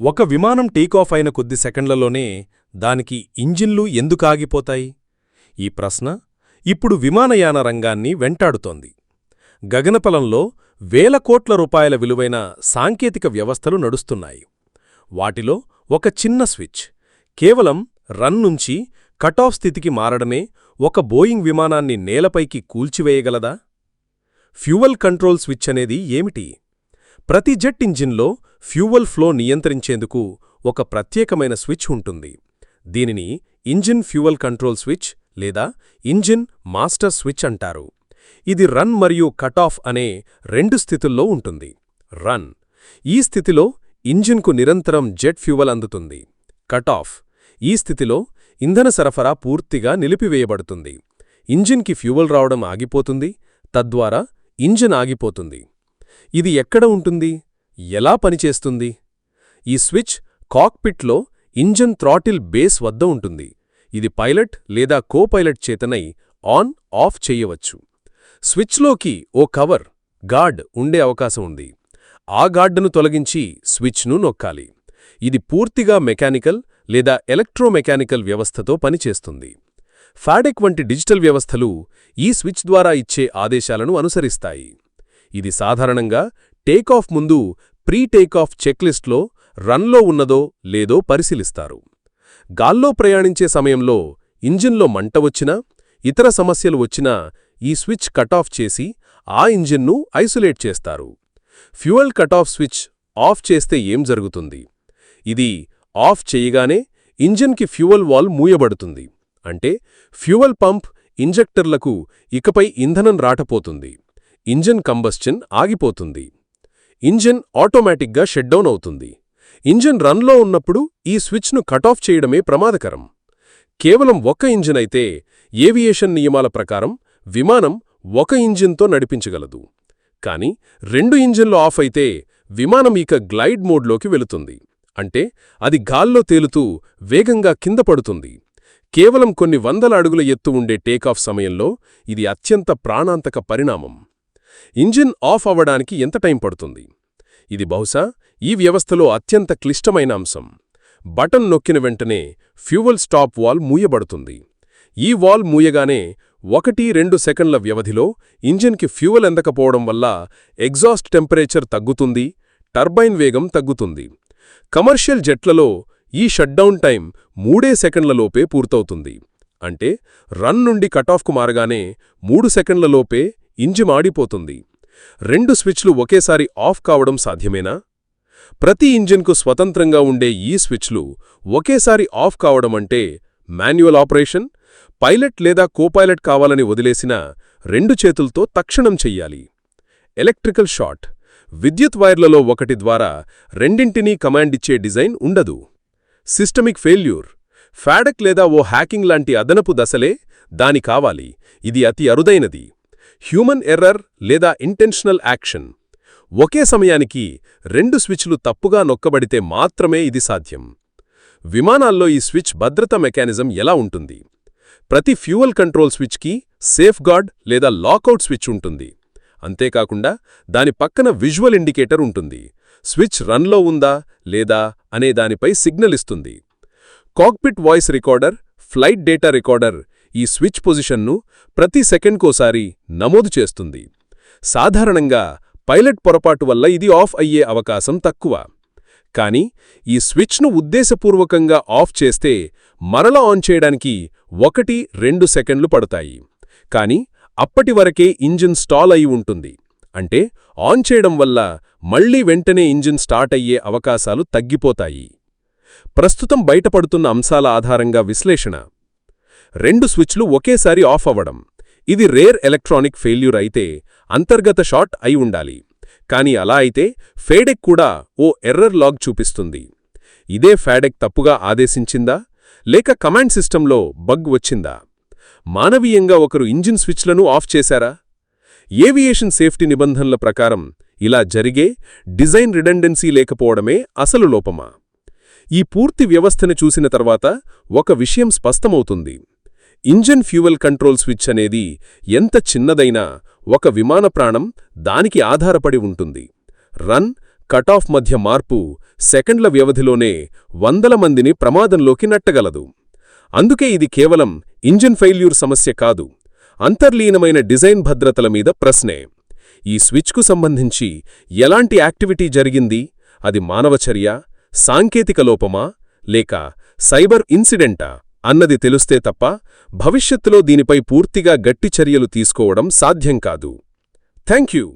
ఒక విమానం టేకాఫ్ అయిన కొద్ది సెకండ్లలోనే దానికి ఇంజిన్లు ఎందుకు ఆగిపోతాయి? ఈ ప్రశ్న ఇప్పుడు విమానయాన రంగాన్ని వెంటాడుతోంది. గగనపలంలో వేల కోట్ల రూపాయల విలువైన సాంకేతిక వ్యవస్థలు నడుస్తున్నాయి. వాటిలో ఒక చిన్న స్విచ్ కేవలం రన్ నుంచి కటాఫ్ స్థితికి మారడమే ఒక బోయింగ్ విమానాన్ని నేలపైకి కూల్చివేయగలదా? ఫ్యూవల్ కంట్రోల్ స్విచ్ అనేది ఏమిటి? ప్రతి జెట్ ఇంజిన్లో ఫ్యూవల్ ఫ్లో నియంత్రించేందుకు ఒక ప్రత్యేకమైన స్విచ్ ఉంటుంది. దీనిని ఇంజిన్ ఫ్యూవల్ కంట్రోల్ స్విచ్ లేదా ఇంజిన్ మాస్టర్ స్విచ్ అంటారు. ఇది రన్ మరియు కటాఫ్ అనే రెండు స్థితుల్లో ఉంటుంది. రన్ ఈ స్థితిలో ఇంజిన్కు నిరంతరం జెట్ ఫ్యూవల్ అందుతుంది. కటాఫ్ ఈ స్థితిలో ఇంధన సరఫరా పూర్తిగా నిలిపివేయబడుతుంది. ఇంజిన్కి ఫ్యూవల్ రావడం ఆగిపోతుంది. తద్వారా ఇంజిన్ ఆగిపోతుంది. ఇది ఎక్కడ ఉంటుంది? ఎలా పనిచేస్తుంది? ఈ స్విచ్ కాక్పిట్లో ఇంజన్ థ్రాటిల్ బేస్ వద్ద ఉంటుంది. ఇది పైలట్ లేదా కో పైలట్ చేతనై ఆన్ ఆఫ్ చెయ్యవచ్చు స్విచ్లోకి ఓ కవర్ గార్డ్ ఉండే అవకాశం ఉంది. ఆ గాడ్ను తొలగించి స్విచ్ను నొక్కాలి. ఇది పూర్తిగా మెకానికల్ లేదా ఎలక్ట్రోమెకానికల్ వ్యవస్థతో పనిచేస్తుంది. ఫాడెక్ వంటి డిజిటల్ వ్యవస్థలు ఈ స్విచ్ ద్వారా ఇచ్చే ఆదేశాలను అనుసరిస్తాయి. ఇది సాధారణంగా టేకాఫ్ ముందు ప్రీ టేకాఫ్ చెక్లిస్ట్లో రన్లో ఉన్నదో లేదో పరిశీలిస్తారు. గాల్లో ప్రయాణించే సమయంలో ఇంజిన్లో మంట వచ్చినా ఇతర సమస్యలు వచ్చినా ఈ స్విచ్ కటాఫ్ చేసి ఆ ఇంజిన్ను ఐసోలేట్ చేస్తారు. ఫ్యూయల్ కటాఫ్ స్విచ్ ఆఫ్ చేస్తే ఏం జరుగుతుంది? ఇది ఆఫ్ చేయగానే ఇంజిన్కి ఫ్యూయల్ వాల్ మూయబడుతుంది. అంటే ఫ్యూయల్ పంప్ ఇంజెక్టర్లకు ఇకపై ఇంధనం రాటపోతుంది. ఇంజన్ కంబస్చిన్ ఆగిపోతుంది. ఇంజన్ ఆటోమేటిక్గా షట్డౌన్ అవుతుంది. ఇంజన్ రన్లో ఉన్నప్పుడు ఈ స్విచ్ను కటాఫ్ చేయడమే ప్రమాదకరం. కేవలం ఒక ఇంజిన్ అయితే ఏవియేషన్ నియమాల ప్రకారం విమానం ఒక ఇంజిన్తో నడిపించగలదు. కాని రెండు ఇంజిన్లు ఆఫ్ అయితే విమానం ఇక గ్లైడ్ మోడ్లోకి వెళుతుంది. అంటే అది గాల్లో తేలుతూ వేగంగా కింద పడుతుంది. కేవలం కొన్ని వందల అడుగుల ఎత్తు ఉండే టేకాఫ్ సమయంలో ఇది అత్యంత ప్రాణాంతక పరిణామం. ఇంజిన్ ఆఫ్ అవ్వడానికి ఎంత టైం పడుతుంది? ఇది బహుశా ఈ వ్యవస్థలో అత్యంత క్లిష్టమైన అంశం. బటన్ నొక్కిన వెంటనే ఫ్యూవల్ స్టాప్ వాల్ మూయబడుతుంది. ఈ వాల్ మూయగానే ఒకటి రెండు సెకండ్ల వ్యవధిలో ఇంజిన్కి ఫ్యూవల్ ఎందకపోవడం వల్ల ఎగ్జాస్ట్ టెంపరేచర్ తగ్గుతుంది టర్బైన్ వేగం తగ్గుతుంది. కమర్షియల్ జెట్లలో ఈ షట్డౌన్ టైం మూడే సెకండ్లలోపే పూర్తవుతుంది. అంటే రన్ నుండి కటాఫ్కు మారగానే మూడు సెకండ్లలోపే ఇంజిన్ ఆడిపోతుంది రెండు స్విచ్లు ఒకేసారి ఆఫ్ కావడం సాధ్యమేనా? ప్రతి ఇంజిన్కు స్వతంత్రంగా ఉండే ఈ స్విచ్లు ఒకేసారి ఆఫ్ కావడం అంటే మాన్యువల్ ఆపరేషన్ పైలట్ లేదా కోపైలట్ కావాలని వదిలేసిన రెండు చేతులతో తక్షణం చెయ్యాలి. ఎలక్ట్రికల్ షాట్ విద్యుత్ వైర్లలో ఒకటి ద్వారా రెండింటినీ కమాండ్ ఇచ్చే డిజైన్ ఉండదు. సిస్టమిక్ ఫెయిల్యూర్ ఫ్యాడక్ లేదా ఓ హ్యాకింగ్ లాంటి అదనపు దశలే దాని కావాలి. ఇది అతి అరుదైనది. హ్యూమన్ ఎర్రర్ లేదా ఇంటెన్షనల్ యాక్షన్. ఒకే సమయానికి రెండు స్విచ్లు తప్పుగా నొక్కబడితే మాత్రమే ఇది సాధ్యం. విమానాల్లో ఈ స్విచ్ భద్రత మెకానిజం ఎలా ఉంటుంది? ప్రతి ఫ్యూయల్ కంట్రోల్ స్విచ్కి సేఫ్గార్డ్ లేదా లాకౌట్ స్విచ్ ఉంటుంది. అంతేకాకుండా దాని పక్కన విజువల్ ఇండికేటర్ ఉంటుంది. స్విచ్ రన్లో ఉందా లేదా అనే దానిపై సిగ్నల్ ఇస్తుంది. Cockpit voice recorder flight data recorder ఈ స్విచ్ పొజిషన్ను ప్రతి సెకండ్కోసారి నమోదు చేస్తుంది. సాధారణంగా పైలట్ పొరపాటు వల్ల ఇది ఆఫ్ అయ్యే అవకాశం తక్కువ. కానీ ఈ స్విచ్ను ఉద్దేశపూర్వకంగా ఆఫ్ చేస్తే మరల ఆన్ చేయడానికి ఒకటి రెండు సెకండ్లు పడతాయి. కాని అప్పటివరకే ఇంజిన్ స్టాల్ అయి ఉంటుంది. అంటే ఆన్ చేయడం వల్ల మళ్ళీ వెంటనే ఇంజిన్ స్టార్ట్ అయ్యే అవకాశాలు తగ్గిపోతాయి. ప్రస్తుతం బయటపడుతున్న అంశాల ఆధారంగా విశ్లేషణ. రెండు స్విచ్లు ఒకేసారి ఆఫ్ అవ్వడం. ఇది రేర్ ఎలక్ట్రానిక్ ఫెయిల్యూర్ అయితే అంతర్గత షార్ట్ అయి ఉండాలి. కాని అలా అయితే ఫేడెక్ కూడా ఓ ఎర్రర్ లాగ్ చూపిస్తుంది. ఇదే ఫాడెక్ తప్పుగా ఆదేశించిందా? లేక కమాండ్ సిస్టంలో బగ్ వచ్చిందా? మానవీయంగా ఒకరు ఇంజిన్ స్విచ్లను ఆఫ్ చేశారా? ఏవియేషన్ సేఫ్టీ నిబంధనల ప్రకారం ఇలా జరిగే డిజైన్ రిడెండెన్సీ లేకపోవడమే అసలు లోపమా? ఈ పూర్తి వ్యవస్థను చూసిన తర్వాత ఒక విషయం స్పష్టమవుతుంది. ఇంజన్ ఫ్యూవల్ కంట్రోల్ స్విచ్ అనేది ఎంత చిన్నదైనా ఒక విమాన ప్రాణం దానికి ఆధారపడి ఉంటుంది. రన్ కటాఫ్ మధ్య మార్పు సెకండ్ల వ్యవధిలోనే వందల మందిని ప్రమాదంలోకి నెట్టగలదు. అందుకే ఇది కేవలం ఇంజన్ ఫెయిల్యూర్ సమస్య కాదు అంతర్లీనమైన డిజైన్ భద్రతల మీద ప్రశ్నే. ఈ స్విచ్కు సంబంధించి ఎలాంటి యాక్టివిటీ జరిగింది? అది మానవచర్య సాంకేతిక లోపమా? లేక సైబర్ ఇన్సిడెంటా? అన్నది తెలుస్తే తప్ప భవిష్యత్తులో దీనిపై పూర్తిగా గట్టి చర్యలు తీసుకోవడం సాధ్యం కాదు. Thank you